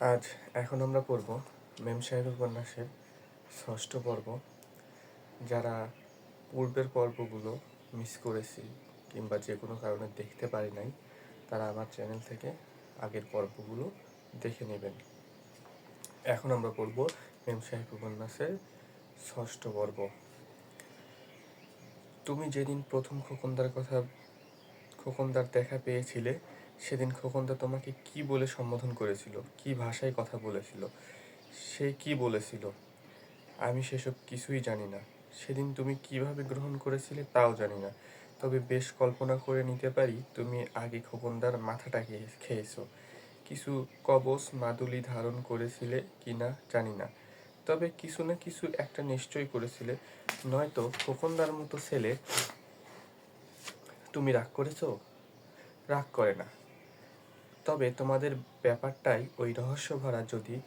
আজ এখন আমরা পড়ব মেম সাহেব উপন্যাসের ষষ্ঠ পর্ব, যারা পূর্বের পর্বগুলো মিস করেছি কিংবা যে কোনো কারণে দেখতে পারি নাই, তারা আমার চ্যানেল থেকে আগের পর্বগুলো দেখে নেবেন। এখন আমরা পড়ব মেম সাহেব উপন্যাসের ষষ্ঠ পর্ব। তুমি যেদিন প্রথম খোকনদার কথা, খোকনদার দেখা পেয়েছিলে সেদিন খোকনদা তোমাকে কি বলে সম্বোধন করেছিল? কি ভাষায় কথা বলেছিল? সে কি বলেছিল? আমি সেসব কিছুই জানি না। সেদিন তুমি কীভাবে গ্রহণ করেছিলে তাও জানি না। তবে বেশ কল্পনা করে নিতে পারি তুমি আগে খোকনদার মাথাটা খেয়ে- খেয়েছো। কিছু কবচ মাদুলি ধারণ করেছিলে কি না জানি না। তবে কিছু না কিছু একটা নিশ্চয় করেছিলে। নয়তো খোকনদার মতো ছেলে তুমি রাগ করেছ? রাগ করে না। তবে তোমাদের ব্যাপারটাই ওই রহস্য ভরা যদি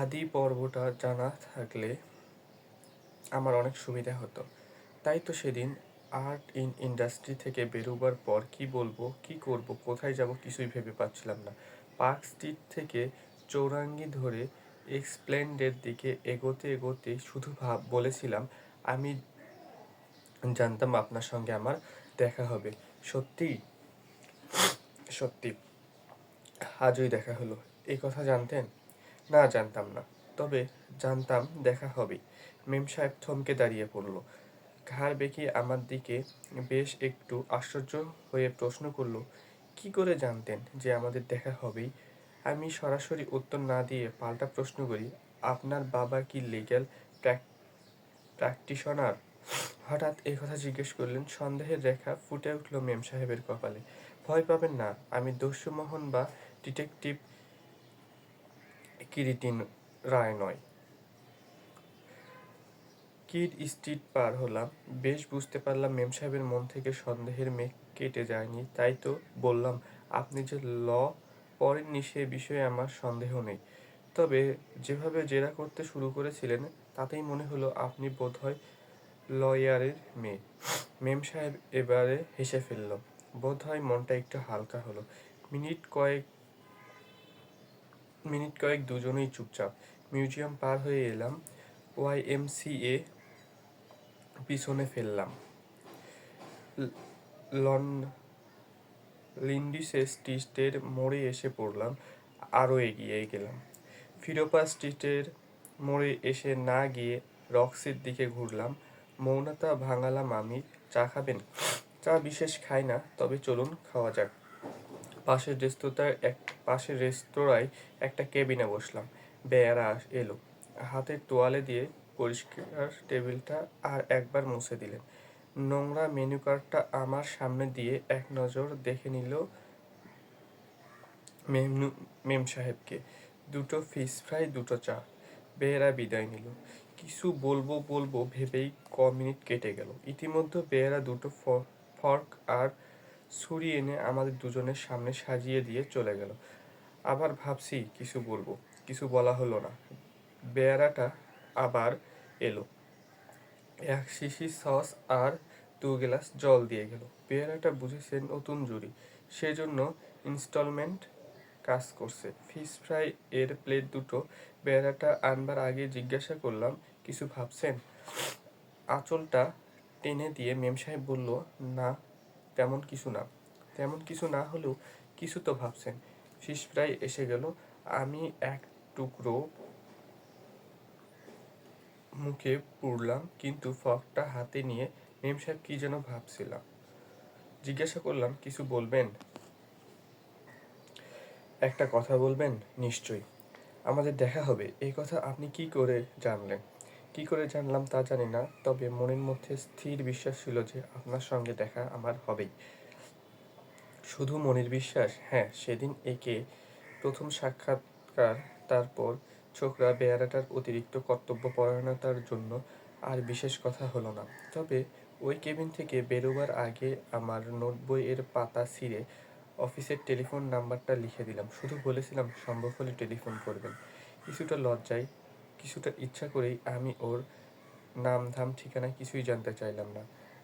আদি পর্বটা জানা থাকলে আমার অনেক সুবিধা হতো। তাই তো সেদিন আর্ট ইন ইন্ডাস্ট্রি থেকে বেরোবার পর কি বলব, কি করব, কোথায় যাব কিছুই ভেবে পাচ্ছিলাম না। পার্ক স্ট্রিট থেকে চৌরাঙ্গি ধরে এক্সপ্লেন্ডের দিকে এগোতে এগোতে শুধু ভাব, বলেছিলাম, আমি জানতাম আপনার সঙ্গে আমার দেখা হবে। সত্যি? সত্যি। আজই দেখা হলো। এই কথা জানতেন? না, জানতাম না। তবে জানতাম দেখা হবে। মেম সাহেব থমকে দাঁড়িয়ে পড়ল। ঘাড় বেঁকিয়ে আমার দিকে বেশ একটু আশ্চর্য হয়ে প্রশ্ন করল, কি করে জানতেন যে আমাদের দেখা হবেই? আমি সরাসরি উত্তর না দিয়ে পাল্টা প্রশ্ন করি, আপনার বাবা কি লিগ্যাল প্র্যাকটিশনার হঠাৎ এই কথা জিজ্ঞেস করলেন, সন্দেহের রেখা ফুটে উঠল মেম সাহেবের কপালে। ভয় পাবেন না, আমি দস্যুমোহন বা ডিটেকটিভ কিরিটিন রায় নয় কিড স্ট্রিট পার হলাম। বেশ বুঝতে পারলাম মেম সাহেবের মন থেকে সন্দেহের মেঘ কেটে যায়নি। তাই তো বললাম, আপনি যে ল পড়েননি সে বিষয়ে আমার সন্দেহ নেই। তবে যেভাবে জেরা করতে শুরু করেছিলেন, তাতেই মনে হলো আপনি বোধহয় লয়ারের মেয়ে। মেম সাহেব এবারে হেসে ফেলল, বোধহয় মনটা একটু হালকা হলো। মিনিট কয়েক মিনিট কয়েক দুজনেই চুপচাপ। মিউজিয়াম পার হয়ে এলাম, ওয়াই এম সি এ পিছনে ফেললাম। লন লিন্ডিসে স্ট্রিটের মোড়ে এসে পড়লাম, আরও এগিয়ে গেলাম। ফিরোপা স্ট্রিটের মোড়ে এসে না গিয়ে রক্সির দিকে ঘুরলাম। মৌনতা ভাঙালাম আমি, চা খাবেন? চা বিশেষ খাই না, তবে চলুন, খাওয়া যাক। পাশের রেস্তোরাঁয় এক, পাশের রেস্তোরাঁয় একটা কেবিনে বসলাম। বেয়ারা এলো। হাতের তোয়ালে দিয়ে পরিষ্কার টেবিলটা আর একবার মুছে দিলেন। নোংরা মেনু কার্ডটা আমার সামনে দিয়ে এক নজর দেখে নিল মেমনু, মেম সাহেবকে। দুটো ফিশ ফ্রাই, দুটো চা। বেয়েরা বিদায় নিল। কিছু বলব বলব ভেবেই ক মিনিট কেটে গেল। ইতিমধ্যে বেয়েরা দুটো ফর্ক আর ছুরি এনে আমাদের দুজনের সামনে সাজিয়ে দিয়ে চলে গেল। আবার ভাবছি কিছু বলব, কিছু বলা হলো না। বেয়ারাটা আবার এলো। এক শিশি সস আর দু গ্লাস জল দিয়ে গেল। পেয়ারাটা বুঝেছে নতুন জুড়ি, সেজন্য ইনস্টলমেন্ট কাজ করছে। ফিশ ফ্রাই এর প্লেট দুটো পেয়ারাটা আনবার আগে জিজ্ঞাসা করলাম, কিছু ভাবছেন? আঁচলটা টেনে দিয়ে মেম সাহেব বলল, না তেমন কিছু না। তেমন কিছু না হলেও কিছু তো ভাবছেন। ফিশ প্রায় এসে গেল। আমি এক টুকরো মুখে পুরলাম কিন্তু ফকটা হাতে নিয়ে মেম সাহেব কি যেন ভাবছিলাম। জিজ্ঞাসা করলাম, কিছু বলবেন? একটা কথা বলবেন? নিশ্চয়ই। আমাদের দেখা হবে। এই কথা আপনি কি করে জানলেন? কি করে জানলাম তা জানি না, তবে মনের মধ্যে স্থির বিশ্বাস ছিল যে আপনার সঙ্গে দেখা আমার হবেই। শুধু মনের বিশ্বাস? হ্যাঁ সেদিন একে প্রথম সাক্ষাৎকার, তারপর ছোকরা বেয়ারাটার অতিরিক্ত কর্তব্য পরায়ণতার জন্য আর বিশেষ কথা হলো না। তবে ওই কেবিন থেকে বেরোবার আগে আমার নোটবই এর পাতা ছিঁড়ে অফিসের টেলিফোন নাম্বারটা লিখে দিলাম। শুধু বলেছিলাম, সম্ভব হলে টেলিফোন করবেন। কিছুটা লজ্জায় কিছুটা ইচ্ছা করেই আমি ওর নাম ধাম ঠিকানা কিছুই জানতে চাইলাম না।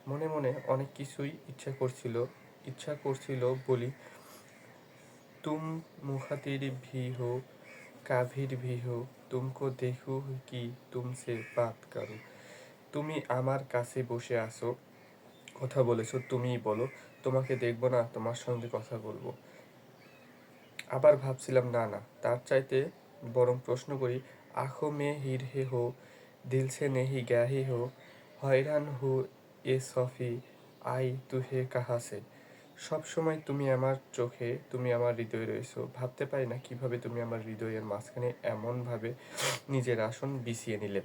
মনে মনে অনেক কিছুই ইচ্ছা করছিল ইচ্ছা করছিল বলি, তুম মুখাতির ভি হো, কাভির ভি হো, তুমকো দেখু কি তুমসে বাত কারু। তুমি আমার কাছে বসে আসো কথা বলেছ, তুমিই বলো, তোমাকে দেখব না, তোমার সঙ্গে কথা বলব। আবার ভাবছিলাম, না না। তার চাইতে বরং প্রশ্ন করি আঁখো মে হির হে হো, দিল সে নেহি গ্যা হি হো হয়রান হু এ সফি, আই তুহে কাহা সে। সব সময় তুমি আমার চোখে তুমি আমার হৃদয়ে রয়েছো। ভাবতে পারি না কীভাবে তুমি আমার হৃদয়ের মাঝখানে এমনভাবে নিজের আসন বিছিয়ে নিলে।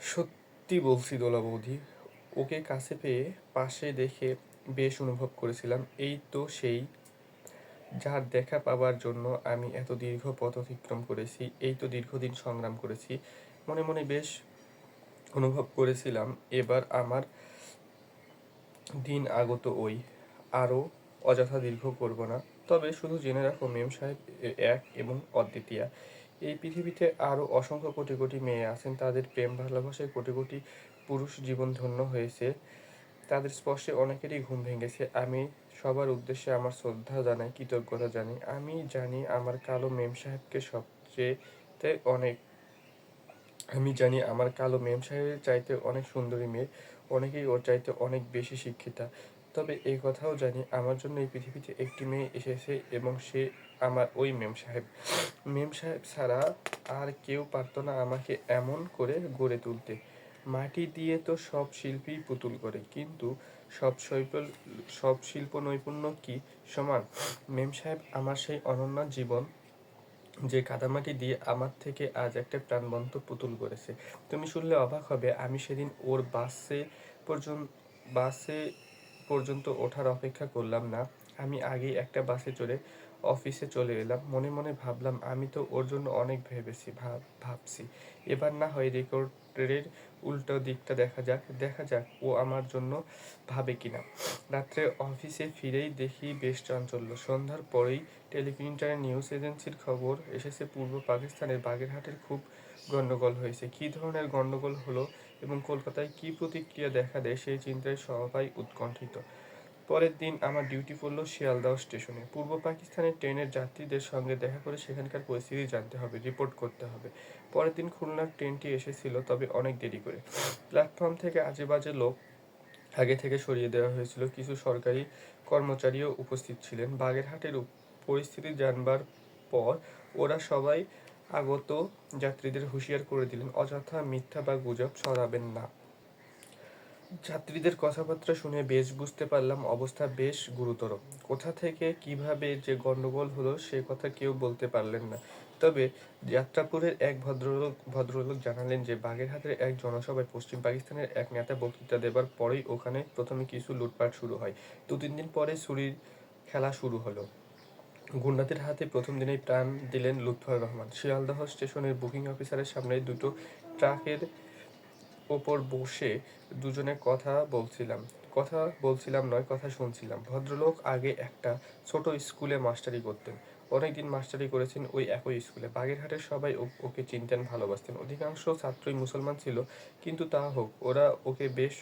সত্যি বলছি দোলা বৌদি ওকে কাছে পেয়ে পাশে দেখে বেশ অনুভব করেছিলাম। এই তো সেই যার দেখা পাবার জন্য আমি এত দীর্ঘ পথ অতিক্রম করেছি, এই তো দীর্ঘদিন সংগ্রাম করেছি। মনে মনে বেশ অনুভব করেছিলাম, এবার আমার দিন আগত ওই। আরও অযথা দীর্ঘ করব না, তবে শুধু জেনে রাখো মেম সাহেব এক এবং অদ্বিতীয়া। এই পৃথিবীতে আরও অসংখ্য কোটি কোটি মেয়ে আছেন, তাদের প্রেম ভালোবাসায় কোটি কোটি পুরুষ জীবন ধন্য হয়েছে, তাদের স্পর্শে অনেকেরই ঘুম ভেঙেছে। আমি সবার উদ্দেশ্যে আমার শ্রদ্ধা জানাই, কৃতজ্ঞতা জানাই। আমি জানি আমার কালো মেম সাহেবকে সবচেয়ে অনেক, আমি জানি আমার কালো মেম সাহেবের চাইতে অনেক সুন্দরী মেয়ে, অনেকেই ওর চাইতে অনেক বেশি শিক্ষিতা। তবে এই কথাও জানি আমার জন্য এই পৃথিবীতে একটি মেয়ে এসেছে এবং সে আমার ওই মেম সাহেব। মেম সাহেব ছাড়া আর কেউ পারতো না আমাকে এমন করে গড়ে তুলতে। মাটি দিয়ে তো সব শিল্পী পুতুল করে, কিন্তু সব শিল্প সব শিল্প নৈপুণ্য কি সমান? মেম সাহেব, আমার সেই অনন্য জীবন যে কাদামাটি দিয়ে আমার থেকে আজ একটা প্রাণবন্ত পুতুল করেছে তুমি শুনলে অবাক হবে, আমি সেদিন ওর বাসে পর্যন্ত বাসে পর্যন্ত ওঠার অপেক্ষা করলাম না। আমি আগেই একটা বাসে চড়ে অফিসে চলে এলাম। মনে মনে ভাবলাম, আমি তো ওর জন্য অনেক ভেবেছি, ভাব, ভাবছি। এবার না হয় রেকর্ডের উল্টো দিকটা দেখা যাক দেখা যাক ও আমার জন্য ভাবে কিনা। রাত্রে অফিসে ফিরেই দেখি বেশ চাঞ্চল্য। সন্ধ্যার পরেই টেলিপ্রিন্টারে নিউজ এজেন্সির খবর এসেছে পূর্ব পাকিস্তানের বাগেরহাটের খুব গণ্ডগোল হয়েছে। কি ধরনের গণ্ডগোল হলো এবং কলকাতায় কি প্রতিক্রিয়া দেখা দেয় সেই চিন্তায় সবাই উৎকণ্ঠিত। পরের দিন আমার ডিউটি পড়ল শিয়ালদাহ স্টেশনে। পূর্ব পাকিস্তানের ট্রেনের যাত্রীদের সঙ্গে দেখা করে সেখানকার পরিস্থিতি জানতে হবে, রিপোর্ট করতে হবে। পরের দিন খুলনার ট্রেনটি এসেছিল, তবে অনেক দেরি করে। প্ল্যাটফর্ম থেকে আজে বাজে লোক আগে থেকে সরিয়ে দেওয়া হয়েছিল। কিছু সরকারি কর্মচারীও উপস্থিত ছিলেন। বাগেরহাটের পরিস্থিতি জানবার পর ওরা সবাই আগত যাত্রীদের হুঁশিয়ার করে দিলেন, অযথা মিথ্যা বা গুজব ছড়াবেন না। যাত্রীদের কথাবার্তা শুনে বেশ বুঝতে পারলাম অবস্থা বেশ গুরুতর। কোথা থেকে কীভাবে যে গন্ডগোল হলো সে কথা কেউ বলতে পারলেন না। তবে যাত্রাপুরের এক ভদ্রলোক ভদ্রলোক জানালেন যে বাগেরহাটের এক জনসভায় পশ্চিম পাকিস্তানের এক নেতা বক্তৃতা দেবার পরেই ওখানে প্রথমে কিছু লুটপাট শুরু হয়। দু তিন দিন পরে ছুরির খেলা শুরু হলো। গুন্ডাদের হাতে প্রথম দিনেই প্রাণ দিলেন লুৎফর রহমান। শিয়ালদহ স্টেশনের বুকিং অফিসারের সামনে দুটো ট্রাকের ওপর বসে দুজনে কথা বলছিলাম। কথা বলছিলাম নয়, কথা শুনছিলাম। ভদ্রলোক আগে একটা ছোট স্কুলে মাস্টারি করতেন। অনেকদিন মাস্টারি করেছেন ওই একই স্কুলে। বাগেরহাটের সবাই ওকে চিনতেন, ভালোবাসতেন। অধিকাংশ ছাত্রই মুসলমান ছিল, কিন্তু তা হোক, ওরা ওকে বেশ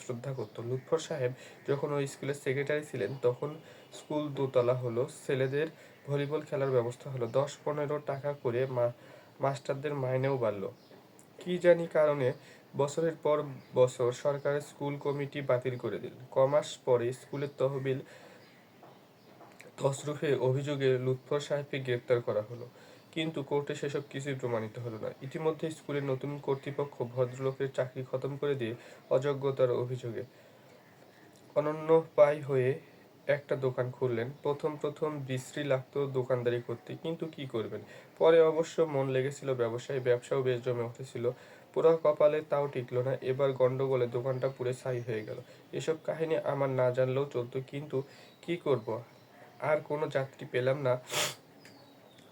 শ্রদ্ধা করত। লুৎফর সাহেব যখন ওই স্কুলের সেক্রেটারি ছিলেন, তখন স্কুল দোতলা হলো। ছেলেদের ভলিবল খেলার ব্যবস্থা হলো। দশ পনেরো টাকা করে মা- মাস্টারদের মাইনেও বাড়লো। কি জানি কারণে বছরের পর বছর সরকারের স্কুল কমিটি বাতিল করে দিল। কমাস পরে স্কুলের তহবিল তসরুফে অভিযোগে লুৎফর সাহেবকে গ্রেপ্তার করা হলো। কিন্তু কোর্টে সেসব কিছুই প্রমাণিত হলো না। ইতিমধ্যে স্কুলের নতুন কর্তৃপক্ষ ভদ্রলোকের চাকরি খতম করে দিয়ে অযোগ্যতার অভিযোগে অনন্য পাই হয়ে একটা দোকান খুললেন। প্রথম প্রথম বিশ্রী লাগতো দোকানদারি করতে। কিন্তু কি করবেন? পরে অবশ্য মন লেগেছিল ব্যবসায়। ব্যবসাও বেশ জমে উঠেছিল। পুরা কপালে তাও টিকলো না। এবার গন্ডগোলে দোকানটা পুরে ছাই হয়ে গেল। এসব কাহিনী আমার না জানলেও চলতো, কিন্তু কি করব? আর কোনো যাত্রী পেলাম না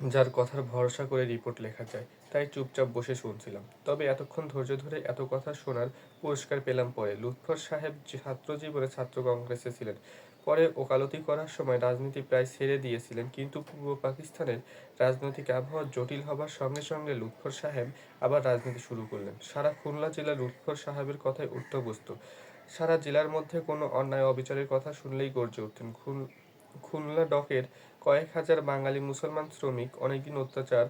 যার কথার ভরসা করে রিপোর্ট লেখা যায়। তাই চুপচাপ বসে শুনছিলাম। তবে এতক্ষণ ধৈর্য ধরে এত কথা শোনার পুরস্কার পেলাম পরে। লুৎফর সাহেব ছাত্র জীবনে ছাত্র কংগ্রেসে ছিলেন পরে ওকালতি করার সময় রাজনীতি প্রায় ছেড়ে দিয়েছিলেন, কিন্তু পূর্ব পাকিস্তানের রাজনৈতিক আবহাওয়া জটিল হবার সঙ্গে সঙ্গে লুৎফর সাহেব আবার রাজনীতি শুরু করলেন। সারা খুলনা জেলা লুৎফর সাহেবের কথায় উঠতে বসত সারা জেলার মধ্যে কোনো অন্যায় অবিচারের কথা শুনলেই গর্জে উঠতেন। খুল, খুলনা ডকের কয়েক হাজার বাঙালি মুসলমান শ্রমিক অনেকদিন অত্যাচার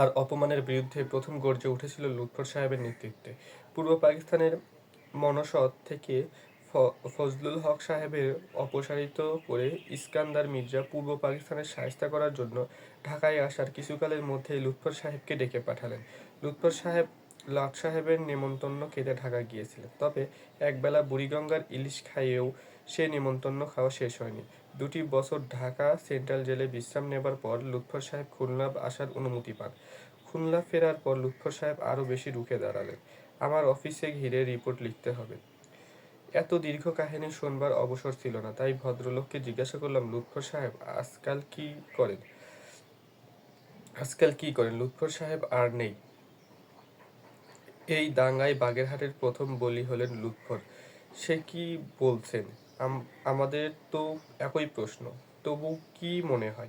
আর অপমানের বিরুদ্ধে প্রথম গর্জে উঠেছিল লুৎফর সাহেবের নেতৃত্বে। পূর্ব পাকিস্তানের মনসৎ থেকে ফজলুল হক সাহেবের অপসারিত করে ইস্কান্দার মির্জা পূর্ব পাকিস্তানের সাহায্য করার জন্য ঢাকায় আসার কিছুকালের মধ্যেই লুৎফর সাহেবকে ডেকে পাঠালেন। লুৎফর সাহেব লাট সাহেবের নেমন্তন্ন খেতে ঢাকা গিয়েছিলেন, তবে একবেলা বুড়িগঙ্গার ইলিশ খাইয়েও সে নেমন্তন্ন খাওয়া শেষ হয়নি। দুটি বছর ঢাকা সেন্ট্রাল জেলে বিশ্রাম নেবার পর লুৎফর সাহেব খুলনা আসার অনুমতি পান। খুলনা ফেরার পর লুৎফর সাহেব আরও বেশি রুখে দাঁড়ালেন। আমার অফিসে ঘিরে রিপোর্ট লিখতে হবে। এত দীর্ঘ কাহিনী শোনবার অবসর ছিল না, তাই ভদ্রলোককে জিজ্ঞাসা করলাম, লুৎফর সাহেব, আজকাল কি করেন? আজকাল কি করেন? লুৎফর সাহেব আর নেই। এই দাঙ্গায় বাগেরহাটের প্রথম বলি হলেন লুৎফর। সে কি বলছেন? আম- আমাদের তো একই প্রশ্ন, তবু কি মনে হয়?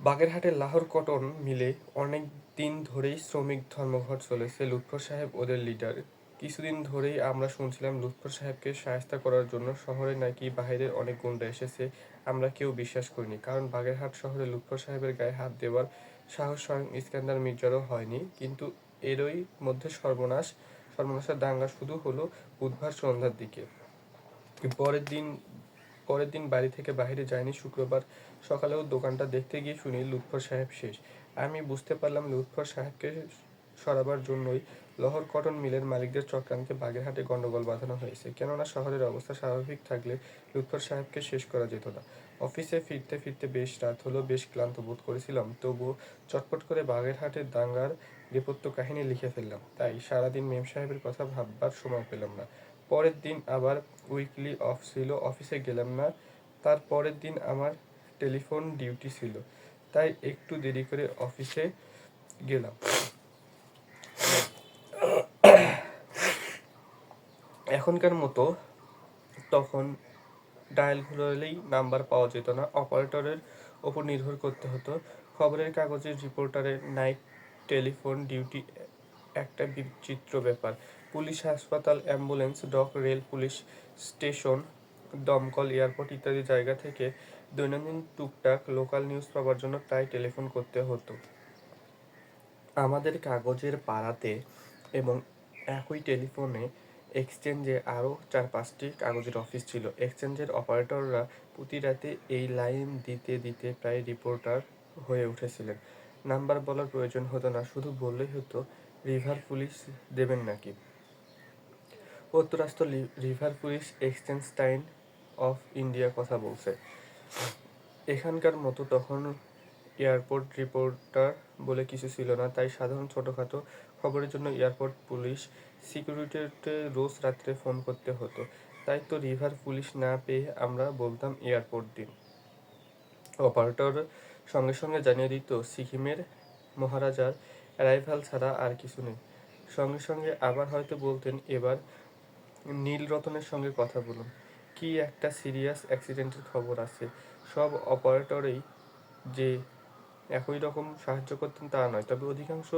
বাগেরহাটের লাহোর কটন মিলে অনেক দিন ধরেই শ্রমিক ধর্মঘট চলেছে। লুৎফর সাহেব ওদের লিডার। কিছুদিন ধরেই আমরা শুনছিলাম লুৎফর সাহেবকে সাহায্য করার জন্য শহরে নাকি বাইরের অনেক গুন্ডা এসেছে, আমরা কেউ বিশ্বাস করিনি। কারণ বাগেরহাট শহরে লুৎফর সাহেবের গায়ে হাত দেওয়ার সাহস স্বয়ং ইস্কান্দার মির্জারও হয়নি। কিন্তু এরই মধ্যে সর্বনাশ, সর্বনাশের দাঙ্গা শুধু হলো বুধবার সন্ধ্যার দিকে। পরের দিন পরের দিন বাড়ি থেকে বাইরে যায়নি শুক্রবার। সকালেও দোকানটা দেখতে গিয়ে শুনি লুৎফর সাহেব শেষ। আমি বুঝতে পারলাম লুৎফর সাহেবকে সরাবার জন্যই লহর কটন মিলের মালিকদের চক্রান্তে বাগেরহাটে গন্ডগোল বাঁধানো হয়েছে। কেননা শহরের অবস্থা স্বাভাবিক থাকলে লুৎফর সাহেবকে শেষ করা যেত না। অফিসে ফিরতে ফিরতে বেশ রাত হলো, বেশ ক্লান্ত বোধ করেছিলাম। তবুও চটপট করে বাগেরহাটের দাঙ্গার নেপথ্য কাহিনী লিখে ফেললাম। তাই সারাদিন মেম সাহেবের কথা ভাববার সময় পেলাম না। পরের দিন আবার উইকলি অফ ছিল, অফিসে গেলাম না। তার পরের দিন আমার টেলিফোন ডিউটি ছিল। তাই একটু দেরি করে অফিসে গেলাম। এখনকার মতো তখন ডায়াল ঘুরলেই নাম্বার পাওয়া যেত না। অপারেটরের ওপর নির্ভর করতে হতো। খবরের কাগজের রিপোর্টারের নাইট টেলিফোন ডিউটি একটা বিচিত্র ব্যাপার। পুলিশ হাসপাতাল ambulance dock rail police station দমকল এয়ারপোর্ট ইত্যাদি জায়গা থেকে দৈনন্দিন টুকটাক লোকাল নিউজ পাওয়ার জন্য প্রায় টেলিফোন করতে হতো। আমাদের কাগজের পাড়াতে এবং একই টেলিফোনে এক্সচেঞ্জে আরও চার পাঁচটি কাগজের অফিস ছিল। এক্সচেঞ্জের অপারেটররা প্রতি রাতে এই লাইন দিতে দিতে প্রায় রিপোর্টার হয়ে উঠেছিলেন। নাম্বার বলার প্রয়োজন হতো না, শুধু বললেই হতো, রিভার পুলিশ দেবেন নাকি? যুক্তরাষ্ট্র river police exchange time of India কথা বলছে। এখানকার মতো তখন এয়ারপোর্ট রিপোর্টার বলে কিছু ছিল না, তাই সাধারণ ছোটোখাটো খবরের জন্য এয়ারপোর্ট পুলিশ সিকিউরিটিতে রোজ রাত্রে ফোন করতে হতো। তাই তো রিভার পুলিশ না পেয়ে আমরা বলতাম এয়ারপোর্ট দিন। অপারেটর সঙ্গে সঙ্গে জানিয়ে দিত, সিকিমের মহারাজার অ্যারাইভাল ছাড়া আর কিছু নেই। সঙ্গে সঙ্গে আবার হয়তো বলতেন, এবার নীলরতনের সঙ্গে কথা বলুন। কি একটা সিরিয়াস অ্যাক্সিডেন্টের খবর আছে। সব অপারেটরেই যে একই রকম সাহায্য করতেন তা নয়। তবে অধিকাংশ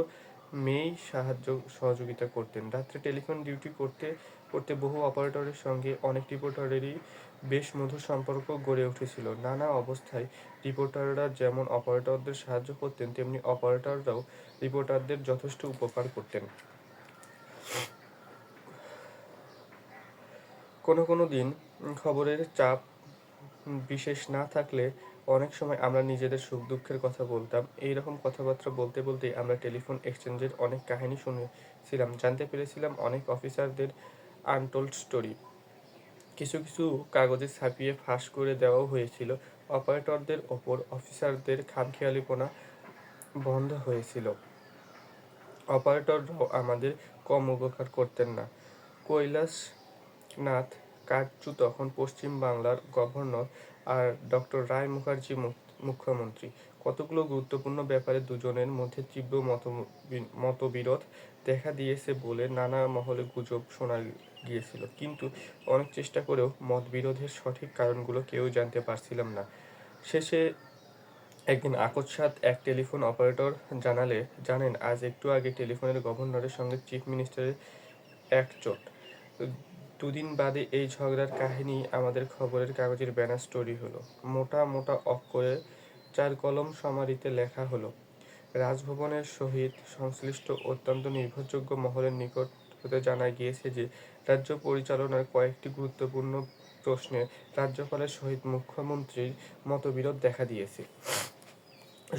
মেয়েই সাহায্য সহযোগিতা করতেন। রাত্রে টেলিফোন ডিউটি করতে করতে বহু অপারেটরের সঙ্গে অনেক রিপোর্টারেরই বেশ মধুর সম্পর্ক গড়ে উঠেছিল। নানা অবস্থায় রিপোর্টাররা যেমন অপারেটরদের সাহায্য করতেন, তেমনি অপারেটররাও রিপোর্টারদের যথেষ্ট উপকার করতেন। কোনো কোনো দিন খবরের চাপ বিশেষ না থাকলে অনেক সময় আমরা নিজেদের সুখ দুঃখের কথা বলতাম। এই রকম কথাবার্তা বলতে বলতে আমরা টেলিফোন এক্সচেঞ্জের অনেক কাহিনী শুনেছিলাম। জানতে পেরেছিলাম অনেক অফিসারদের আনটোল্ড স্টোরি। কিছু কিছু কাগজে ছাপিয়ে ফাঁস করে দেওয়াও হয়েছিল। অপারেটরদের ওপর অফিসারদের খামখেয়ালিপনা বন্ধ হয়েছিল। অপারেটররাও আমাদের কম উপকার করতেন না। কৈলাসনাথ কাটচু তখন পশ্চিম বাংলার গভর্নর আর ডক্টর রায় মুখার্জি মুখ- মুখ্যমন্ত্রী। কতগুলো গুরুত্বপূর্ণ ব্যাপারে দুজনের মধ্যে তীব্র মত মতবিরোধ দেখা দিয়েছে বলে নানা মহলে গুজব শোনা গিয়েছিল। কিন্তু অনেক চেষ্টা করেও মতবিরোধের সঠিক কারণগুলো কেউ জানতে পারছিলাম না। শেষে একদিন আকস্মাৎ এক টেলিফোন অপারেটর জানালে, জানেন, আজ একটু আগে টেলিফোনের গভর্নরের সঙ্গে চিফ মিনিস্টারের এক চোট দুদিন বাদে এই ঝগড়ার কাহিনী আমাদের খবরের কাগজের ব্যানার স্টোরি হলো। মোটা মোটা অক্ষরে চার কলম সামারিতে লেখা হলো, রাজভবনের সহিত সংশ্লিষ্ট অত্যন্ত নির্ভরযোগ্য মহলের নিকট হতে জানা গিয়েছে যে, রাজ্য পরিচালনার কয়েকটি গুরুত্বপূর্ণ প্রশ্নে রাজ্যপালের সহিত মুখ্যমন্ত্রীর মতবিরোধ দেখা দিয়েছে।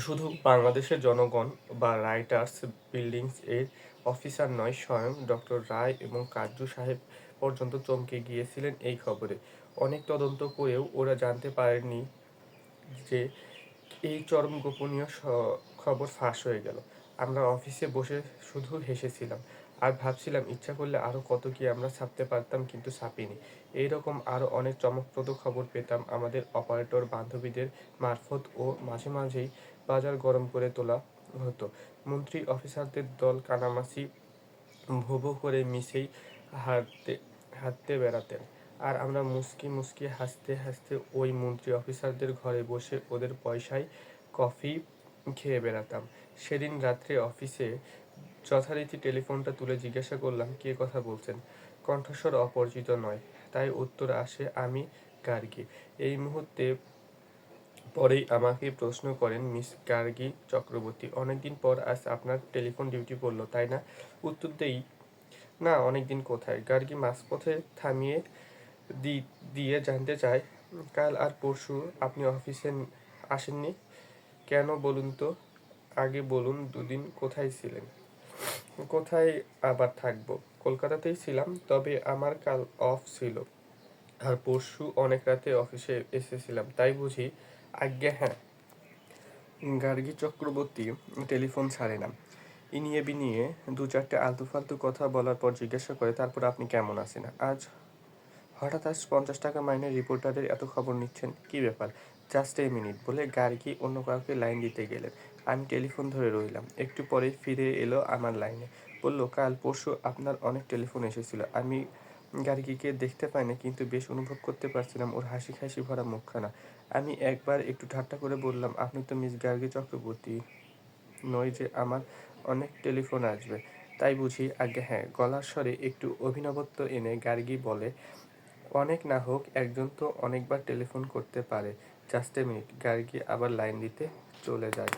শুধু বাংলাদেশের জনগণ বা রাইটার্স, বিল্ডিংস এর অফিসার নয়, স্বয়ং ডক্টর রায় এবং কাজু সাহেব পর্যন্ত চমকে গিয়েছিলেন এই খবরে। অনেক তদন্ত করেও ওরা জানতে পারেনি যে এই চরম গোপনীয় খবর ফাঁস হয়ে গেল। আমরা অফিসে বসে শুধু হেসেছিলাম আর ভাবছিলাম, ইচ্ছা করলে আরও কত কি আমরা ছাপতে পারতাম কিন্তু ছাপিনি। এইরকম আরও অনেক চমকপ্রদ খবর পেতাম আমাদের অপারেটর বান্ধবীদের মারফত ও মাঝে মাঝেই বাজার গরম করে তোলা হতো। মন্ত্রী অফিসারদের দল কানামাছি ভো ভো করে মিশেই হাঁটতে হাঁটতে বেড়াতেন। আর আমরা মুস্কি মুস্কি হাসতে হাসতে ওই মন্ত্রী অফিসারদের ঘরে বসে ওদের পয়সায় কফি খেয়ে বেড়াতাম। সেদিন রাত্রে অফিসে যথারীতি টেলিফোনটা তুলে জিজ্ঞাসা করলাম, কে কথা বলছেন? কণ্ঠস্বর অপরিচিত নয়, তাই উত্তর আসে, আমি গার্গী এই মুহূর্তে পরেই আমাকে প্রশ্ন করেন, মিস গার্গী চক্রবর্তী, অনেকদিন পর আজ আপনার টেলিফোন ডিউটি পড়ল, তাই না? উত্তর দেই না, অনেকদিন কোথায়? গার্গী মাঝপথে থামিয়ে দি- দিয়ে জানতে চায়, কাল আর পরশু আপনি অফিসে আসেননি? কেন বলুন তো? আগে বলুন দুদিন কোথায় ছিলেন? কোথায় আবার থাকব? কলকাতাতেই ছিলাম, তবে আমার কাল অফ ছিল। আর পরশু অনেক রাতে অফিসে এসেছিলাম, তাই বুঝি আজ্ঞে হ্যাঁ। গার্গী চক্রবর্তী, টেলিফোন ছাড়ে না। ইনিয়ে বিনিয়ে দু চারটে আলতু ফালতু কথা বলার পর জিজ্ঞাসা করে, তারপর আপনি কেমন আছেন? আজ হঠাৎ আজ পঞ্চাশ টাকা মাইনে রিপোর্টারের এত খবর নিচ্ছেন, কি ব্যাপার? জাস্ট এ মিনিট বলে গার্গী অন্য কাউকে লাইন দিতে গেলেন? আমি টেলিফোন ধরে রইলাম, একটু পরে ফিরে এলো আমার লাইনে। বলল, কাল পরশু আপনার অনেক টেলিফোন এসেছিল, আমি গার্গীকে দেখতে পাই না, কিন্তু বেশ অনুভব করতে পারছিলাম, ওর হাসি খাসি ভরা মুখখানা। আমি একবার একটু ঠাট্টা করে বললাম, আপনি তো মিস গার্গী চক্রবর্তী। নয় যে আমার অনেক টেলিফোন আসবে। তাই বুঝি, আগে হ্যাঁ গলার স্বরে একটু অভিনবত্ব এনে গার্গী বলে, অনেক না হোক, একজন তো অনেকবার টেলিফোন করতে পারে। জাস্ট এ মিনিট, গার্গী আবার লাইন দিতে চলে যায়।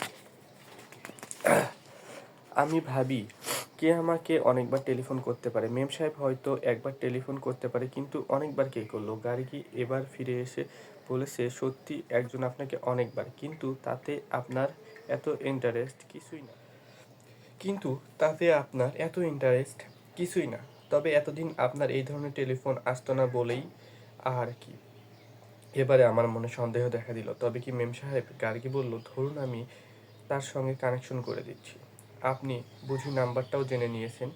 আমি ভাবি, কে আমাকে অনেকবার টেলিফোন করতে পারে? মেম সাহেব হয়তো একবার টেলিফোন করতে পারে, কিন্তু অনেকবার কে করল? গার্গী এবার ফিরে এসে বলেছে, সত্যি, একজন আপনাকে অনেকবার, কিন্তু তাতে আপনার এত ইন্টারেস্ট কিছুই না। কিন্তু তাতে আপনার এত ইন্টারেস্ট কিছুই না। তবে এতদিন আপনার এই ধরনের টেলিফোন আসতো না বলেই আর কি। এবারে আমার মনে সন্দেহ দেখা দিল। তবে কি মেম সাহেব গার্গী বলল, ধরুন আমি তার সঙ্গে কানেকশন করে দিচ্ছি। আপনি বুঝি নাম্বারটাও জেনে নিয়েছেন।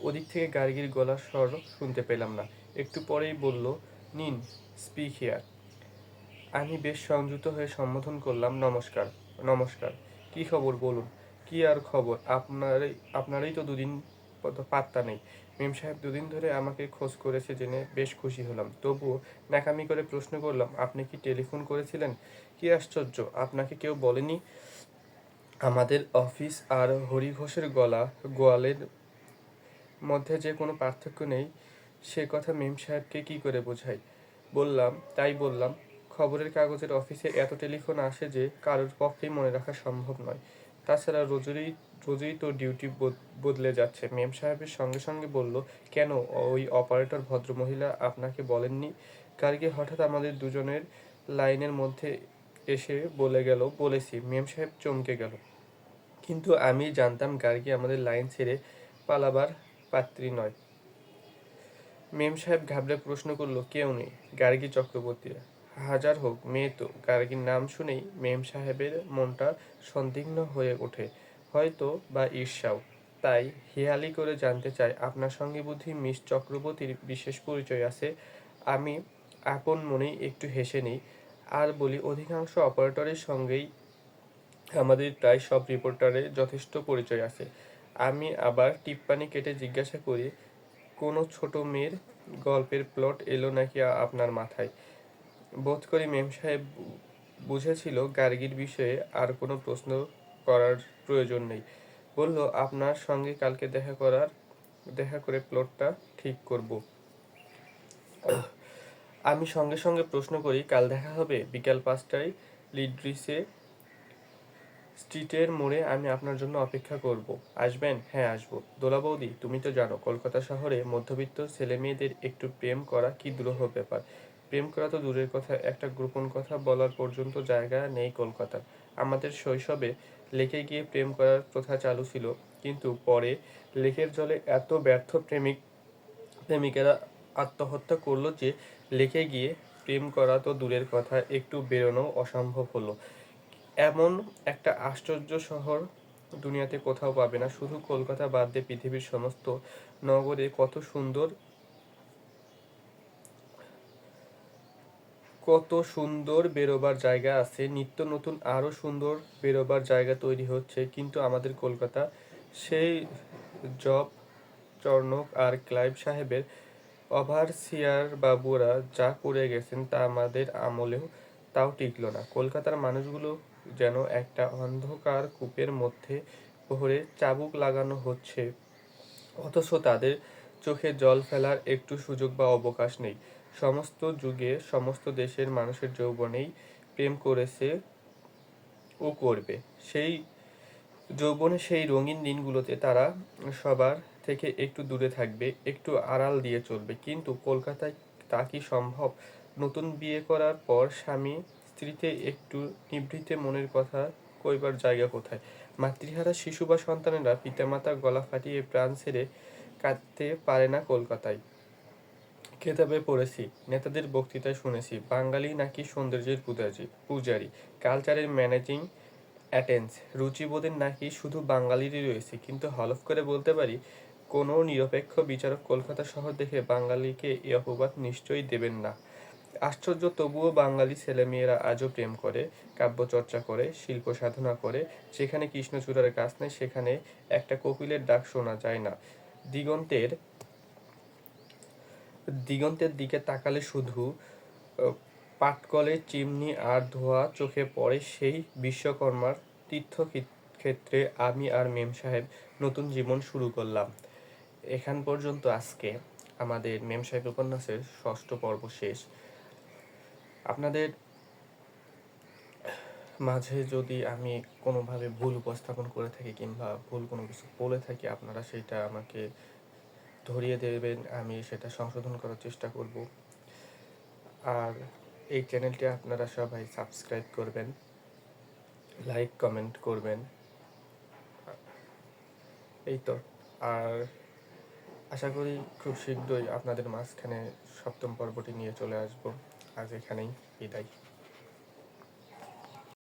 ওদিক থেকে গার্গীর গলার স্বর শুনতে পেলাম না। একটু পরেই বলল, নিন স্পিক হেয়ার আমি বেশ সংযুক্ত হয়ে সম্বোধন করলাম, নমস্কার নমস্কার। কি খবর বলুন? কি আর খবর? আপনারই আপনারই তো দুদিন পাত্তা নেই। মেম সাহেব দুদিন ধরে আমাকে খোঁজ করেছে জেনে বেশ খুশি হলাম। তবুও নাকামি করে প্রশ্ন করলাম, আপনি কি টেলিফোন করেছিলেন? কি আশ্চর্য, আপনাকে কেউ বলেনি? আমাদের অফিস আর হরি ঘোষের গলা, গোয়ালের মধ্যে যে কোনো পার্থক্য নেই, সে কথা মেম সাহেবকে কি করে বোঝাই? বললাম, তাই বললাম খবরের কাগজের অফিসে এত টেলিফোন আসে যে কারোর পক্ষেই মনে রাখা সম্ভব নয়। তাছাড়া রোজেরই, রোজেই তো ডিউটি বদলে যাচ্ছে। মেম সাহেবের সঙ্গে সঙ্গে বলল, কেন? ওই অপারেটর ভদ্রমহিলা আপনাকে বলেননি? গার্গী হঠাৎ আমাদের দুজনের লাইনের মধ্যে এসে বলে গেল, বলেছি। মেম সাহেব চমকে গেল। কিন্তু আমি জানতাম গার্গী আমাদের লাইন ছেড়ে পালাবার পাত্রী নয়। মেম সাহেব ঘাবড়ে প্রশ্ন করল, কেউ নেই? গার্গী চক্রবর্তী হাজার হোক, মেয়ে তো। গার্গীর নাম শুনেই মেম সাহেবের মনটা সন্দিগ্ধ হয়ে ওঠে। হয়তো বা ঈর্ষাও। তাই হেয়ালি করে জানতে চাই, আপনার সঙ্গে বুদ্ধি মিস চক্রবর্তীর বিশেষ পরিচয় আছে? আমি আপন মনেই একটু হেসে নিই। আর বলি, অধিকাংশ অপারেটরের সঙ্গেই আমাদের প্রায় সব রিপোর্টারের যথেষ্ট পরিচয় আছে। আমি আবার টিপ্পানি কেটে জিজ্ঞাসা করি, কোনো ছোট মেয়ের গল্পের প্লট এলো নাকি আপনার মাথায়? বোধ করি মেম সাহেব বুঝেছিল গার্গীর বিষয়ে আর কোনো প্রশ্ন করার প্রয়োজন নেই। বলল, আপনার সঙ্গে কালকে দেখা করার, দেখা করে প্লটটা ঠিক করব। আমি সঙ্গে সঙ্গে প্রশ্ন করি, কাল দেখা হবে? বিকাল পাঁচটায় লিড্রিসে স্ট্রিটের মোড়ে আমি আপনার জন্য অপেক্ষা করব। আসবেন? হ্যাঁ আসব। দোলা বৌদি, তুমি তো জানো, কলকাতা শহরে মধ্যবিত্ত ছেলে মেয়েদের একটু প্রেম করা কি দুরূহ ব্যাপার। প্রেম করা তো দূরের কথা, একটা গোপন কথা বলার পর্যন্ত জায়গা নেই কলকাতার। আমাদের শৈশবে লেকে গিয়ে প্রেম করার প্রথা চালু ছিল, কিন্তু পরে লেকের জলে এত ব্যর্থ প্রেমিক, প্রেমিকেরা আত্মহত্যা করল যে লেকে গিয়ে প্রেম করা তো দূরের কথা, একটু বেরোনো অসম্ভব হলো। এমন একটা আশ্চর্য শহর দুনিয়াতে কোথাও পাবে না, শুধু কলকাতা বাদ দিয়ে পৃথিবীর সমস্ত নগরে কত সুন্দর কত সুন্দর বেরোবার জায়গা আছে, নিত্য নতুন আরও সুন্দর বেরোবার জায়গা তৈরি হচ্ছে, কিন্তু আমাদের কলকাতা সেই জব চর্ণক আর ক্লাইভ সাহেবের ওভারসিয়ার বাবুরা যা করে গেছেন তা আমাদের আমলেও তাও টিকলো না। কলকাতার মানুষগুলো যেন একটা অন্ধকার কূপের মধ্যে প্রহরে চাবুক লাগানো হচ্ছে, অথচ তাদের চোখে জল ফেলার একটু সুযোগ বা অবকাশ নেই। সমস্ত যুগে সমস্ত দেশের মানুষের যৌবনেই প্রেম করেছে ও করবে। সেই যৌবনে সেই রঙিন দিনগুলোতে তারা সবার থেকে একটু দূরে থাকবে, একটু আড়াল দিয়ে চলবে। কিন্তু কলকাতায় তা কি সম্ভব? নতুন বিয়ে করার পর স্বামী স্ত্রীতে একটু নিভৃতে মনের কথা কইবার জায়গা কোথায়? মাতৃহারা শিশু বা সন্তানেরা পিতামাতা গলা ফাটিয়ে প্রাণ ছেড়ে কাঁদতে পারে না কলকাতায়। খেতাবে পড়েছি, নেতাদের বক্তৃতায় শুনেছি, বাঙালি নাকি সৌন্দর্যের পূজারি পূজারি। কালচারের ম্যানেজিং অ্যাটেন্স রুচিবোধের নাকি শুধু বাঙালিরই রয়েছে, কিন্তু হলফ করে বলতে পারি, কোনো নিরপেক্ষ বিচারক কলকাতা শহর দেখে বাঙালিকে এ অপবাদ নিশ্চয়ই দেবেন না। আশ্চর্য, তবুও বাঙালি ছেলেমেয়েরা আজও প্রেম করে কাব্য চর্চা করে, শিল্প সাধনা করে, যেখানে কৃষ্ণচূড়ার গাছ নেই, সেখানে একটা কোকিলের ডাক শোনা যায় না। দিগন্তের দিগন্তের দিকে তাকালে শুধু পাটকলের চিমনি আর ধোয়া চোখে পড়ে সেই বিশ্বকর্মার তীর্থ ক্ষেত্রে আমি আর মেম সাহেব নতুন জীবন শুরু করলাম। এখান পর্যন্ত আজকে আমাদের মেম সাহেব উপন্যাসের ষষ্ঠ পর্ব শেষ। আপনাদের মাঝে যদি আমি কোনোভাবে ভুল উপস্থাপন করে থাকি কিংবা ভুল কোনো কিছু বলে থাকি, আপনারা সেটা আমাকে ধরিয়ে দেবেন, আমি সেটা সংশোধন করার চেষ্টা করব। আর এই চ্যানেলটি আপনারা সবাই সাবস্ক্রাইব করবেন, লাইক, কমেন্ট করবেন। এই তো, আর আশা করি খুব শীঘ্রই আপনাদের মাঝখানে সপ্তম পর্বটি নিয়ে চলে আসব। আজ এখানেই বিদায়।